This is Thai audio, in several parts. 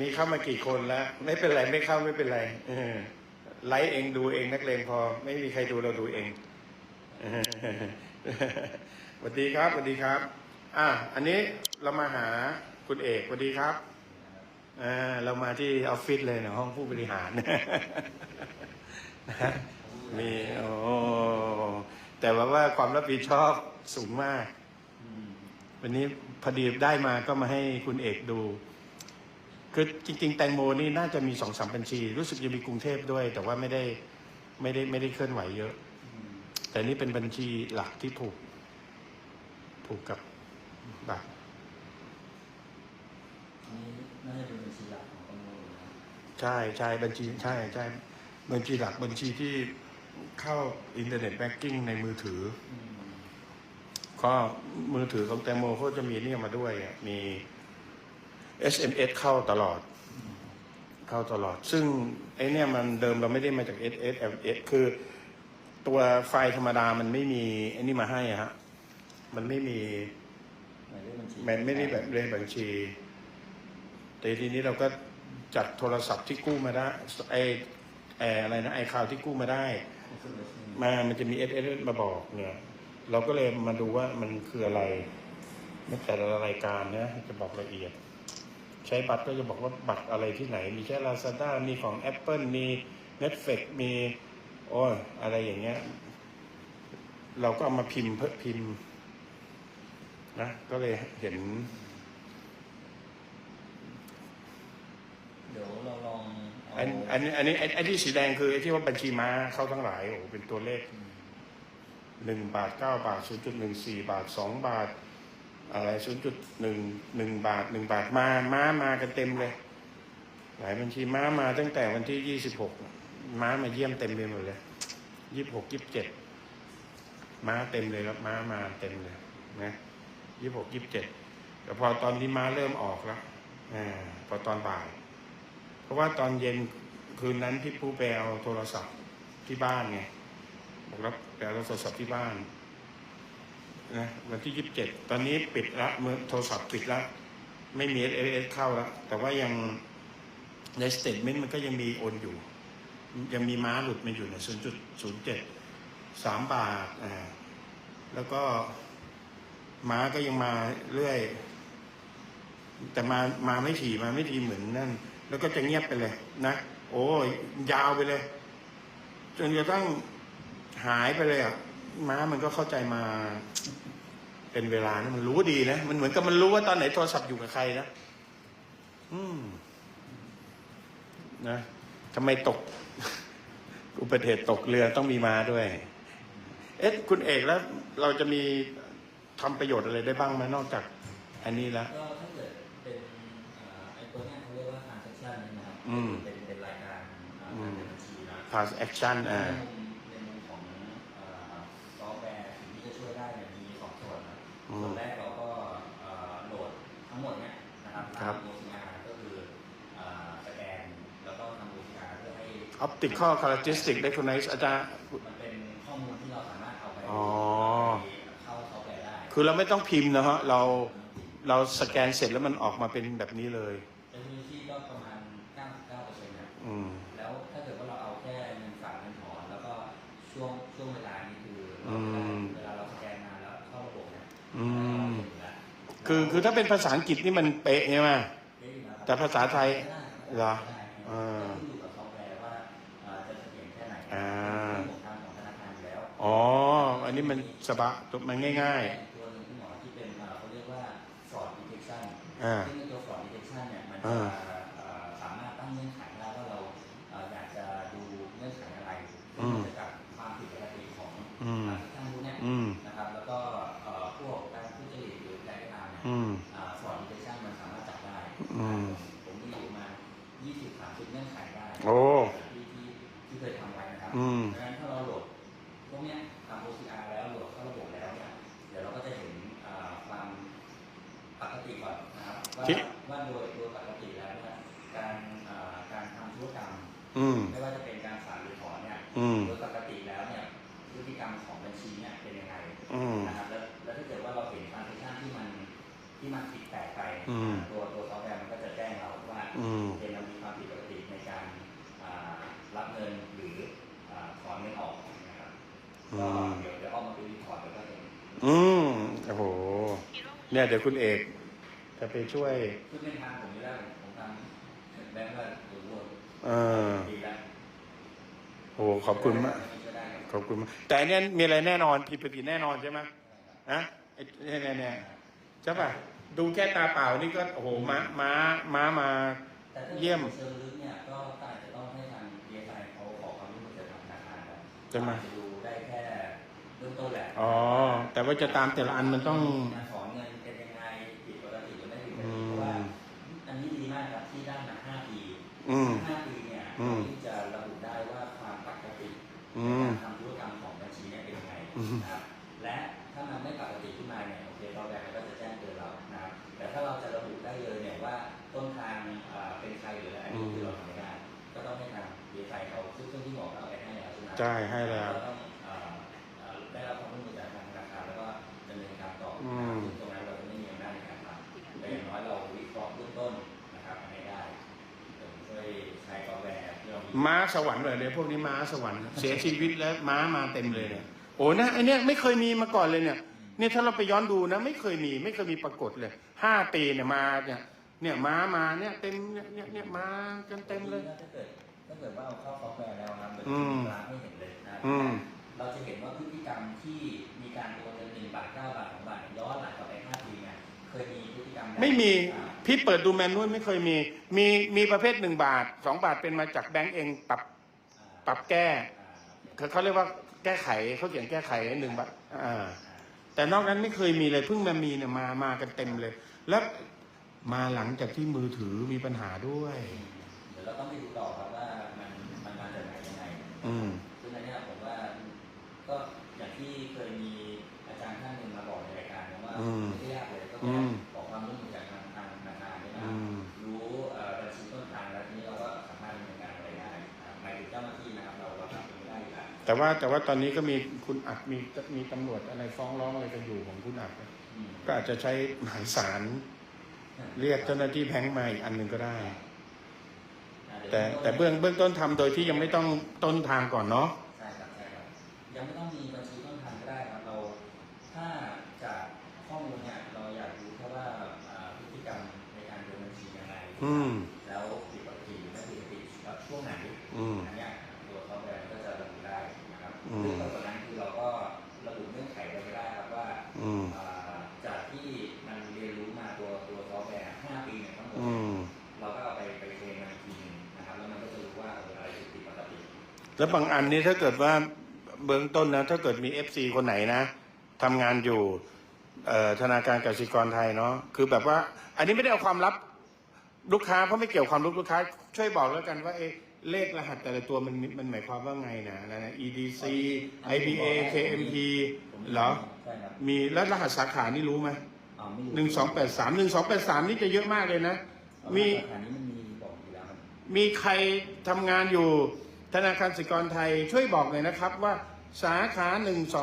มีเข้ามากี่คนแล้ว ไม่เป็นไรไม่เข้าไม่เป็นไรไลฟ์เองดูเองนักเลงพอ ไม่มีใครดูเราดูเองสวัสดีครับสวัสดีครับ อะอันนี้เรามาหาคุณเอกสวัสดีครับอ่าเรามาที่ออฟฟิศเลยนะห้องผู้บริหารนะมีโอ้แต่ว่าว่าความรับผิดชอบสูงมาก วันนี้พอดีได้มาก็มาให้คุณเอกดู คือจริงๆ แตงโมนี่น่าจะมีสองสามบัญชี รู้สึกจะมีกรุงเทพด้วย แต่ว่าไม่ได้ไม่ได้ไม่ได้เคลื่อนไหวเยอะ แต่นี่เป็นบัญชีหลักที่ผูกผูกกับบัตรนี่น่าจะเป็นบัญชีหลักของตำรวจนะใช่ใช่บัญชีใช่ใช่บัญชีหลักบัญชีที่เข้าอินเทอร์เน็ตแบงกิ้งในมือถืออืมก็มือถือของแตงโมเขาจะมีเนี่ยมาด้วยอะมี SMS เข้าตลอด เข้าตลอด ซึ่งไอเนี่ยมันเดิมเราไม่ได้มาจาก S S M S คือตัวไฟล์ธรรมดามันไม่มีไอ้นี่มาให้อะฮะ มันไม่มีหมายเลขบัญชีมันไม่ได้แบบเลขบัญชี แต่ทีนี้เราก็จัดโทรศัพท์ที่กู้มาได้ไอไออะไรนะไอคาวที่กู้มาได้ มามันจะมีเอสเอสมาบอกเนี่ย เราก็เลยมาดูว่ามันคืออะไรในแต่ละรายการนะจะบอกละเอียด ใช้บัตรก็จะบอกว่าบัตรอะไรที่ไหน มีแค่ Lazada มีของ Apple มี Netflix มีโอ้ยอะไรอย่างเงี้ย เราก็เอามาพิมพ์เพิ่มพิมพ์นะก็เลยเห็น เดี๋ยวเราลองเาอันอันนี้อันนี้ไอ้ไอ้ที่สีแดงคือไอ้ที่ว่าบัญชีม้าเข้าทั้งหลายโอ้โหเป็นตัวเลขอืมหนึ่งบาทเก้าบาทศูนย์จุดหนึ่งสี่บาทสองบาท อะไรศูนย์จุดหนึ่งหนึ่งบาทหนึ่งบาทมาม้ามากันเต็มเลย หลายบัญชีม้ามาตั้งแต่วันที่ยี่สิบหกม้ามาเยี่ยมเต็มไปหมดเลยยี่สิบหกยี่สิบเจ็ดม้าเต็มเลยครับม้ามาเต็มเลยนะยี่สิบหกยี่สิบเจ็ดแต่พอตอนที่ม้าเริ่มออกแล้วอ่าพอตอนบ่าย เพราะว่าตอนเย็นคืนนั้นพี่ปูไปเอาโทรศัพท์ที่บ้านไงบอกรับแปลโทรศัพท์ที่บ้าน นะวันที่ยี่สิบเจ็ดตอนนี้ปิดละมือโทรศัพท์ปิดละไม่มีเอสเอสเข้าล้วแต่ว่ายังในสเตทเมนต์มันก็ยังมีโอนอยู่ ยังมีม้าหลุดมาอยู่ในศูนย์จุดศูนย์เจ็ดสามบาทอ่าแล้วก็ม้าก็ยังมาเรื่อย แต่มามาไม่ถี่มาไม่ถี่เหมือนนั่น แล้วก็จะเงียบไปเลยนะโอ้ยยาวไปเลย จนกระทั่งหายไปเลยอะม้ามันก็เข้าใจมา เป็นเวลานะมันรู้ดีนะมันเหมือนกับมันรู้ว่าตอนไหนโทรศัพท์อยู่กับใครนะอืมนะทำไมตก อุบัติเหตุตกเรือต้องมีม้าด้วย เอ๊ะคุณเอกแล้ว เราจะมีทำประโยชน์อะไรได้บ้างไหมนอกจาก อันนี้แล้วก็ถ้าเกิดเป็นอ่าไอ้ตัวเนี้ยเขาเรียกว่า transaction เนี่ยนะครับอืมเป็นเป็นรายการอ่าอืมการเงินบัญชีนะ pass action อ่า ส่วนแรกเราก็อ่าโหลดทั้งหมดเนี่ยนะครับครับทำ OCR ก็คืออ่าสแกนแล้วก็ทำ OCR เพื่อให้ optical characteristic recognize อาจารย์ มันเป็นข้อมูลที่เราสามารถเอาไปอ๋อ เข้าซอฟต์แวร์ได้คือเราไม่ต้องพิมพ์นะฮะเราเราสแกนเสร็จแล้วมันออกมาเป็นแบบนี้เลยเทคโนโลยีก็ประมาณ 99%นะ อืม แล้วถ้าเกิดว่าเราเอาแค่เงินฝากเงินถอนแล้วก็ช่วงช่วงเวลานี้ คือคือถ้าเป็นภาษาอังกฤษนี่มันเป๊ะใช่ไหมได้อยู่ล้วครับแต่ภาษาไทยได้เหรอได้อ่าขึ้นอยู่กับซอฟต์แวร์ว่าเอ่อจะเสถียรแค่ไหนอ่าเป็นของทางของธนาคารอยู่แล้วอ๋อ อันนี้มันสบะมันง่ายอีกตัวหนึ่งที่หมอที่เป็นเอ่อเขาเรียกว่า fraud detection อ่าซึ่งในตัว fraud detection เนี่ยมันจะ อืมผมมีอยู่ประมาณ20-30เงื่อนไขได้โอ้ ที่ที่ที่เคยทำไว้นะครับอืม ดังนั้นถ้าเราโหลดพวกเนี้ยทำ OCR แล้วโหลดเข้าระบบแล้วเนี่ยเดี๋ยวเราก็จะเห็นอ่าความปกติก่อนนะครับว่าที่ว่าโดยโดยปกติแล้วเนี่ยการอ่าการทำธุรกรรม อืม ไม่ว่าจะเป็นการฝากหรือถอนเนี่ยอืม โดยปก ทรานเซชันที่มันที่มันผิดแปลกไปอืม ตัวตัวซอฟต์แวร์มันก็จะแจ้งเราว่าอืมเป็นเรามีความผิดปกติในการอ่ารับเงินหรืออ่าถอนเงินออกนะครับอืก็ม เดี๋ยวเดี๋ยวเอามาเป็นรีพอร์ตแล้วก็เห็นอืมโอ้โห เนี่ยเดี๋ยวคุณเอกจะไปช่วย คือเป็นทางผมไม่ได้ผมทำแบงค์ว่าตัววัวเออดีแล้วโอ้โหขอบคุณมากไม่ช่วยได้ครับ ขอบคุณมากแต่อันเนี้ยมีอะไรแน่นอนผิดปกติแน่นอนใช่ไหมฮะไอ้เนี่ยเนี่ยเนี่ยใช่ป่ะ ดูแค่ตาเปล่านี่ก็โอ้โหม้าม้าม้ามา แต่ถ้าเยี่ยม เชิงลึกเนี่ยก็อาจจะต้องให้ทางดีไซน์เขาขอความร่วมมือจากทางธนาคารครับจะมาอาจจะดูได้แค่เบื้องต้นแหละอ๋อ แต่ว่าจะตามแต่ละอันมันต้อง การถอนเงินเป็นยังไงผิดปกติหรือไม่ผิดปกอืติมเพราะว่า อันนี้ดีมากครับที่ได้มา5ปีอืม 5ปีเนี่ยอืม ที่จะระบุได้ว่าความปกติอืในม การทำธุรกรรมของบัญชีเนี่ยเป็นยังไงอืม นะครับและถ้ามันไม่ปกติขึ้นมาเนี่ยโอเคเราแบงก์ ถ้าเราจะระบุได้เลยเนี่ยว่าต้นทางอ่าเป็นใครหรืออะไรอันนี้คือเราทำไม่ได้ก็ต้องให้ทางดีไซน์เขาซึ่งซึ่งที่บอกว่าเอาไปให้แล้วใช่ไหมใช่ให้แล้วเราต้องเอ่อเอ่อได้รับความร่วมมือจากทางธนาคารแล้วก็ดำเนินการต่ออืนะครัมบซึ่งตรงนั้นเราจะไม่มีอำนาจในการทำแต่อย่างน้อยเราวิเคราะห์เบื้องต้นนะครับให้ได้เดี๋ยวช่วยใช้ซอฟต์แวร์ที่เรามีม้าสวรรค์เลยเนี่ยพวกนี้ม้าสวรรค์เสียชีวิตแล้วม้ามาเต็มเลยเนี่ยโอ้นะไอเนี้ยไม่เคยมีมาก่อนเลยเนี่ย เนี่ยถ้าเราไปย้อนดูนะ ไม่เคยมีไม่เคยมีปรากฏเลยห้าปีเนี่ยมาเนี่ยเนี่ยม้ามาเนี่ยเต็มเนี่ยเนี่ยเนี่ยมากันเต็มเลย ถ้าเกิดถ้าเกิดว่าเอาเข้าซอฟต์แวร์แล้วนะครับมันอืมจะมีกราฟให้เห็นเลยนะอืม เราจะเห็นว่าพฤติกรรมที่มีการโอนเงินหนึ่งบาทเก้าบาทสองบาทย้อนหลังกลับไปห้าปีเนี่ยเคยมีพฤติกรรมแบบไม่มีอ่าพี่เปิดดูแมนนวลไม่เคยมี มีมีประเภทหนึ่งบาทสองบาทเป็นมาจากแบงก์เองปรับปรับแก้อ่า เขาเขาเรียกว่าแก้ไขเขาเขียนแก้ไขหนึ่งบาทอ่า แต่นอกนั้นไม่เคยมีเลยเพิ่งมามีเนี่ยมามากันเต็มเลย แล้วมาหลังจากที่มือถือมีปัญหาด้วย เดี๋ยวเราต้องไปดูต่อครับว่ามันมันมาจากไหนยังไงอืมซึ่งอันเนี้ยผมว่าก็อย่างที่เคยมีอาจารย์ท่านหนึ่งมาบอกในรายการนะว่า อืม แล้วแต่ว่าแต่ว่าตอนนี้ก็มีคุณอัดมีมีตำรวจอะไรฟ้องร้องอะไรกันอยู่ของคุณอัดอืมก็อาจจะใช้หมายสารเรียกเจ้าหน้าที่แพงค์มาอีกอันหนึ่งก็ได้ แต่แต่เบื้องเบื้องต้นทำโดยที่ยังไม่ต้องต้นทางก่อนเนาะใช่ครับใช่ครับยังไม่ต้องมีบัญชีต้นทางก็ได้ครับเราถ้าจากข้อมูลเนี่ยเราอยากรู้แค่ว่าอ่าพฤติกรรมในการเดินบัญชียังไงอืมแล้วผิดปกติหรือไม่ผิดปกติแล้วช่วงไหนอืมอันเนี้ย ซึ่งตอนนั้นคือเราก็ระบุเงื่อนไขไว้ไม่ได้ครับว่าอืมอ่าจากที่มันเรียนรู้มาตัวตัวซอฟต์แวร์5ปีเนี่ยทั้งหมดอืมเราก็เอาไปไปเทรนมันอีกทีหนึงนะครับแล้วมันก็จะรู้ว่าเอออะไรผิดปกติแล้วบางอันนี้ถ้าเกิดว่าเบื้องต้นนะถ้าเกิดมีเอฟซีคนไหนนะทำงานอยู่เอ่อธนาคารกสิกรไทยเนาะคือแบบว่า อันนี้ไม่ได้เอาความลับ ลูกค้าเพราะไม่เกี่ยวความลับลูกค้า ช่วยบอกแล้วกันว่าเอะเลขรหัสแต่ละตัวมันมันหมายความว่าไงนะอะไรนะ EDC IBA KMP เหรอ ใช่ครับมีแล้วรหัสสาขานี่รู้ไหมอ๋อไม่รู้หนึ่งสองแปดสามหนึ่งสองแปดสามนี่จะเยอะมากเลยนะ มีสาขานี้มันมีบอกอยู่แล้วครับมีใครทำงานอยู่ธนาคารกสิกรไทยช่วยบอกหน่อยนะครับว่าสาขา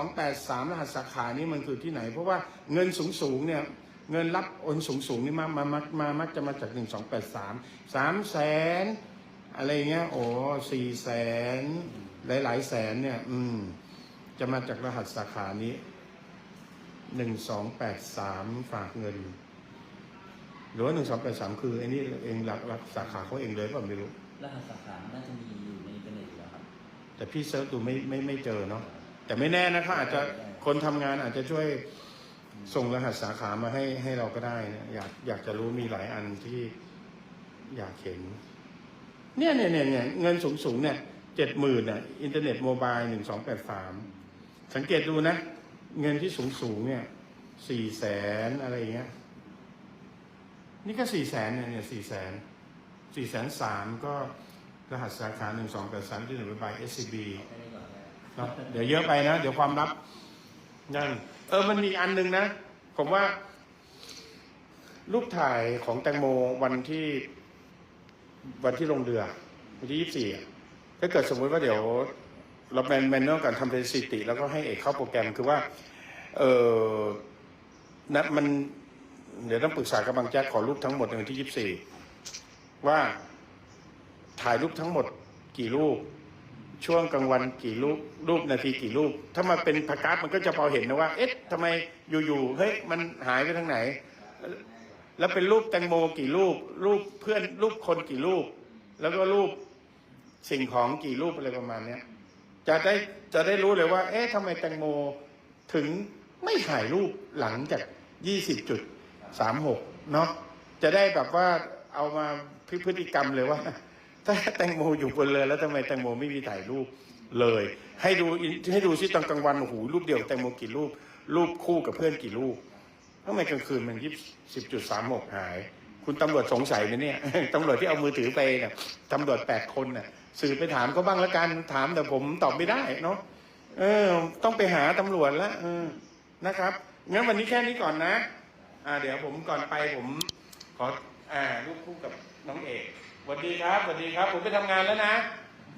1283 รหัสสาขานี้มันคือที่ไหน เพราะว่าเงินสูงสูงๆเนี่ย เงินรับโอนสูงสูงๆนี่มามามามามักจะมาจาก1283 3แสนอะไรเงี้ยโอ้สี่แสนหลายหลายๆแสนเนี่ย อืม จะมาจากรหัสสาขานี้1283ฝากเงิน หรือว่า1283คือไอ้นี่เองหลักหลักสาขาเขาเองเลยเปล่าไม่รู้รหัสสาขาน่าจะมีอยู่ในอินเทอร์เน็ตอยู่แล้วครับแต่พี่เซิร์ชดูไม่ไม่ไม่เจอเนาะแต่ไม่แน่นะเขาอาจจะคนทำงานอาจจะช่วย ส่งรหัสสาขามาให้ให้เราก็ได้นะอยากอยากจะรู้มีหลายอันที่อยากเห็น เนี่ยเนี่ยเนี่ยเนี่ยเงินสูงสูงเนี่ยเจ็ดหมื่นอะอินเทอร์เน็ตโมบายหนึ่งสองแปดสามสังเกตดูนะ เงินที่สูงสูงเนี่ยสี่แสนอะไรเงี้ย นี่ก็สี่แสนเนี่ยเนี่ยสี่แสนสี่แสนสามก็รหัสสาขาหนึ่งสองแปดสามที่หนึ่งบาย SCB แค่นี้ก่อนนะเนาะเดี๋ยวเยอะไปนะ เดี๋ยวความลับนั่น เออมันมีอันหนึงนะ ผมว่า รูปถ่ายของแตงโมวันที่ วันที่ลงเรือวันที่ยี่สิบสี่ถ้าเกิดสมมุติว่าเดี๋ยว เราแมนแมนนวลกันทำเป็นสถิติ แล้วก็ให้เอกเข้าโปรแกรมคือว่า เออนะมัน เดี๋ยวต้องปรึกษากับบางแจ๊กขอรูปทั้งหมดในวันที่ยี่สิบสี่ว่าถ่ายรูปทั้งหมดกี่รูป ช่วงกลางวันกี่รูปรูปนาทีกี่รูป ถ้ามาเป็นพากราฟมันก็จะพอเห็นนะว่า เอ๊ะทำไมอยู่ๆเฮ้ยมันหายไปทางไหน แล้วเป็นรูปแตงโมกี่รูป รูปเพื่อนรูปคนกี่รูป แล้วก็รูปสิ่งของกี่รูปอะไรประมาณเนี้ยจะได้จะได้รู้เลยว่า เอ๊ะทำไมแตงโมถึงไม่ถ่ายรูปหลังจากยี่สิบจุดสามหกเนาะจะได้แบบว่าเอามาพฤติกรรมเลยว่า ถ้าแตงโมอยู่บนเรือแล้วทำไมแตงโมไม่มีถ่ายรูปเลย ให้ดูให้ดูซิตอนกลางวันโอ้โหรูปเดียวแตงโมกี่รูป รูปคู่กับเพื่อนกี่รูปทำไมกลางคืนมันยี่สิบจุดสามหกหาย คุณตำรวจสงสัยไหมเนี่ยตำรวจที่เอามือถือไปเนี่ยตำรวจแปดคนน่ะสื่อไปถามเขาบ้างแล้วกันถามแต่ผมตอบไม่ได้เนาะเออ ต้องไปหาตำรวจละเออนะครับงั้นวันนี้แค่นี้ก่อนนะ อ่า เดี๋ยวผมก่อนไปผมขออ่ารูปคู่กับน้องเอก สวัสดีครับสวัสดีครับ ผมไปทำงานแล้วนะ